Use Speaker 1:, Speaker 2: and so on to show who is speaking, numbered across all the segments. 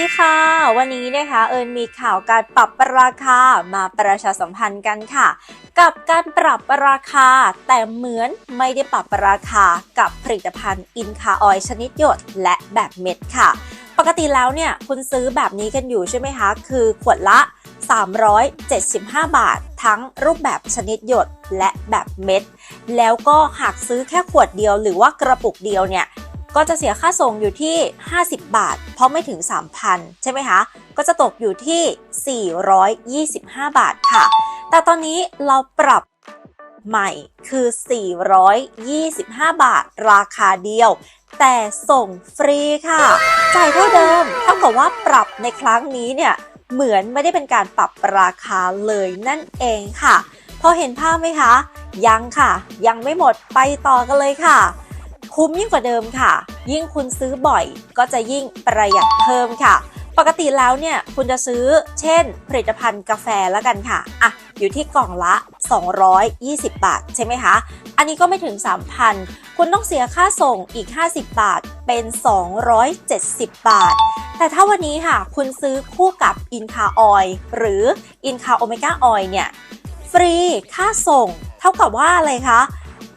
Speaker 1: ดีค่ะ วันนี้นะคะเอิญมีข่าวการปรับราคามาประชาสัมพันธ์กันค่ะ กับการปรับราคา แต่เหมือนไม่ได้ปรับราคากับผลิตภัณฑ์อินคาออยชนิดหยดและแบบเม็ดค่ะ ปกติแล้วเนี่ยคุณซื้อแบบนี้กันอยู่ใช่ไหมคะ คือขวดละ 375 บาท ทั้งรูปแบบชนิดหยดและแบบเม็ด แล้วก็หากซื้อแค่ขวดเดียวหรือว่ากระปุกเดียวเนี่ย ก็จะเสียค่าส่งอยู่ที่ 50 บาท เพราะไม่ถึง 3,000 ใช่ไหมคะ ก็จะตกอยู่ที่ 425 บาทค่ะ แต่ตอนนี้เราปรับใหม่คือ 425 บาท ราคาเดียว แต่ส่งฟรีค่ะ จ่ายเท่าเดิม เท่ากับว่าปรับในครั้งนี้เนี่ยเหมือนไม่ได้เป็นการปรับราคาเลยนั่นเองค่ะ พอเห็นภาพไหมคะ ยังค่ะ ยังไม่หมดไปต่อกันเลยค่ะ คุ้มยิ่งกว่าเดิมค่ะ ยิ่งคุณซื้อบ่อยก็จะยิ่งประหยัดเพิ่มค่ะ ปกติแล้วเนี่ยคุณจะซื้อเช่น ผลิตภัณฑ์กาแฟแล้วกันค่ะอะอยู่ที่กล่องละ 220 บาท ใช่ไหมคะ อันนี้ก็ไม่ถึง 3,000 คุณต้องเสียค่าส่งอีก 50 บาท เป็น 270 บาท แต่ถ้าวันนี้ค่ะ คุณซื้อคู่กับอินคาออยหรืออินคาโอเมก้าออยเนี่ย ฟรีค่าส่ง เท่ากับว่าอะไรคะ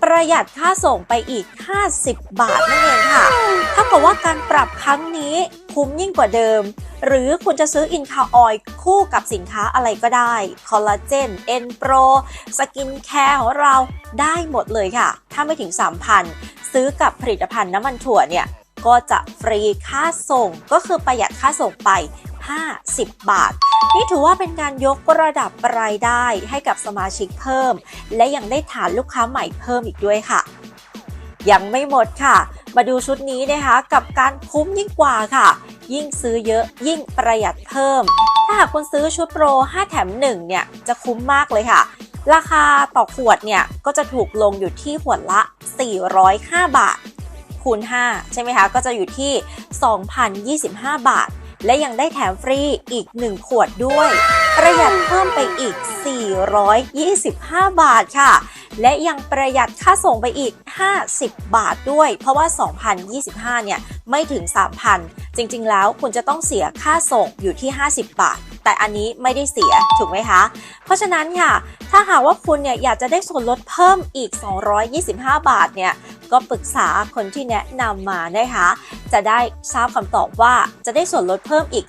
Speaker 1: ประหยัดค่าส่งไปอีก 50 บาทนั่นเองค่ะเท่ากับว่าการปรับครั้งนี้คุ้มยิ่งกว่าเดิม หรือคุณจะซื้ออินคาออยคู่กับสินค้าอะไรก็ได้ คอลลาเจน เอ็นโปร สกินแคร์ของเราได้หมดเลยค่ะ ถ้าไม่ถึง 3,000 ซื้อกับผลิตภัณฑ์น้ำมันถั่วเนี่ย ก็จะฟรีค่าส่งก็คือประหยัดค่าส่งไป 50 บาท นี่ถือว่าเป็นการยกระดับรายได้ให้กับสมาชิกเพิ่ม และยังได้ฐานลูกค้าใหม่เพิ่มอีกด้วยค่ะ ยังไม่หมดค่ะ มาดูชุดนี้นะคะ กับการคุ้มยิ่งกว่าค่ะ ยิ่งซื้อเยอะยิ่งประหยัดเพิ่ม ถ้าหากคุณซื้อชุดโปร 5 แถม 1 เนี่ยจะคุ้มมากเลยค่ะราคาต่อขวดเนี่ย ก็จะถูกลงอยู่ที่ขวดละ 405 บาท คูณ 5 ใช่ไหมคะ ก็จะอยู่ที่ 2,025 บาท และยังได้แถมฟรีอีก 1 ขวดด้วย ประหยัดเพิ่มไปอีก 425 บาทค่ะ และยังประหยัดค่าส่งไปอีก 50 บาทด้วย เพราะว่า 2,025 เนี่ย ไม่ถึง 3,000 จริงๆ แล้วคุณจะต้องเสียค่าส่งอยู่ที่ 50 บาทแต่อันนี้ไม่ได้เสียถูกไหมคะ เพราะฉะนั้นค่ะ ถ้าหากว่าคุณเนี่ยอยากจะได้ส่วนลดเพิ่มอีก 225 บาทเนี่ย ก็ปรึกษาคนที่แนะนำมานะคะ จะได้ทราบคำตอบว่าจะได้ส่วนลดเพิ่มอีก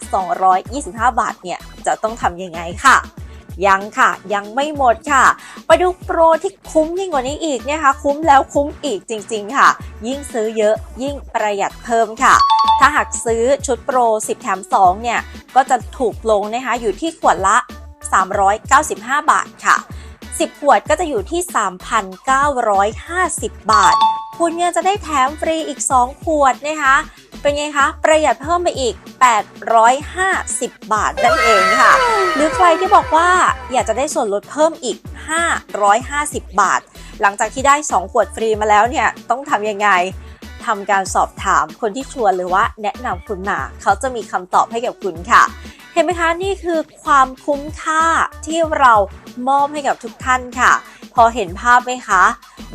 Speaker 1: 225 บาทเนี่ยจะต้องทำยังไงค่ะยังค่ะยังไม่หมดค่ะ ไปดูโปรที่คุ้มยิ่งกว่านี้อีกนะคะ คุ้มแล้วคุ้มอีกจริง ๆ ค่ะ ยิ่งซื้อเยอะยิ่งประหยัดเพิ่มค่ะ ถ้าหากซื้อชุดโปร 10 แถม 2 เนี่ย ก็จะถูกลงนะคะอยู่ที่ขวดละ 395 บาทค่ะ 10 ขวดก็จะอยู่ที่ 3,950 บาท คุณยังจะได้แถมฟรีอีก 2 ขวดนะคะ เป็นไงคะ ประหยัดเพิ่มไปอีก 850 บาทนั่นเองค่ะ หรือใครที่บอกว่าอยากจะได้ส่วนลดเพิ่มอีก 550 บาท หลังจากที่ได้ 2 ขวดฟรีมาแล้วเนี่ย ต้องทำยังไงทำการสอบถามคนที่ชวนหรือว่าแนะนำคุณมาเขาจะมีคำตอบให้กับคุณค่ะ เห็นไหมคะนี่คือความคุ้มค่าที่เรามอบให้กับทุกท่านค่ะ อเห็นภาพไหมคะ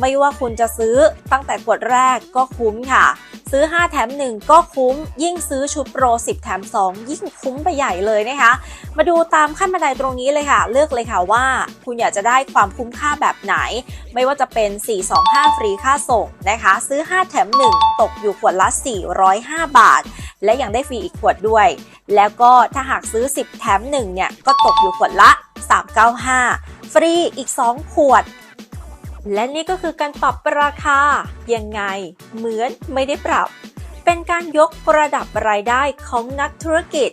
Speaker 1: ไม่ว่าคุณจะซื้อตั้งแต่ขวดแรกก็คุ้มค่ะ ซื้อ 5 แถม 1 ก็คุ้ม ยิ่งซื้อชุดโปร 10 แถม 2 ยิ่งคุ้มไปใหญ่เลยนะคะ มาดูตามขั้นบันไดตรงนี้เลยค่ะ เลือกเลยค่ะว่า คุณอยากจะได้ความคุ้มค่าแบบไหน ไม่ว่าจะเป็น 425 ฟรีค่าส่งนะคะ ซื้อ 5 แถม 1 ตกอยู่ขวดละ 405 บาท และยังได้ฟรีอีกขวดด้วย แล้วก็ถ้าหากซื้อ 10 แถม 1 เนี่ยก็ตกอยู่ขวดละ 395 ฟรีอีก 2 ขวด และนี่ก็คือการปรับราคา ยังไง เหมือนไม่ได้ปรับ เป็นการยกระดับรายได้ของนักธุรกิจ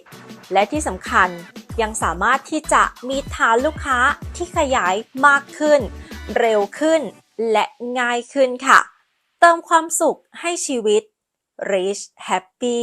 Speaker 1: และที่สำคัญยังสามารถที่จะมีฐานลูกค้าที่ขยายมากขึ้น เร็วขึ้น และง่ายขึ้นค่ะ เติมความสุขให้ชีวิต Rich Happy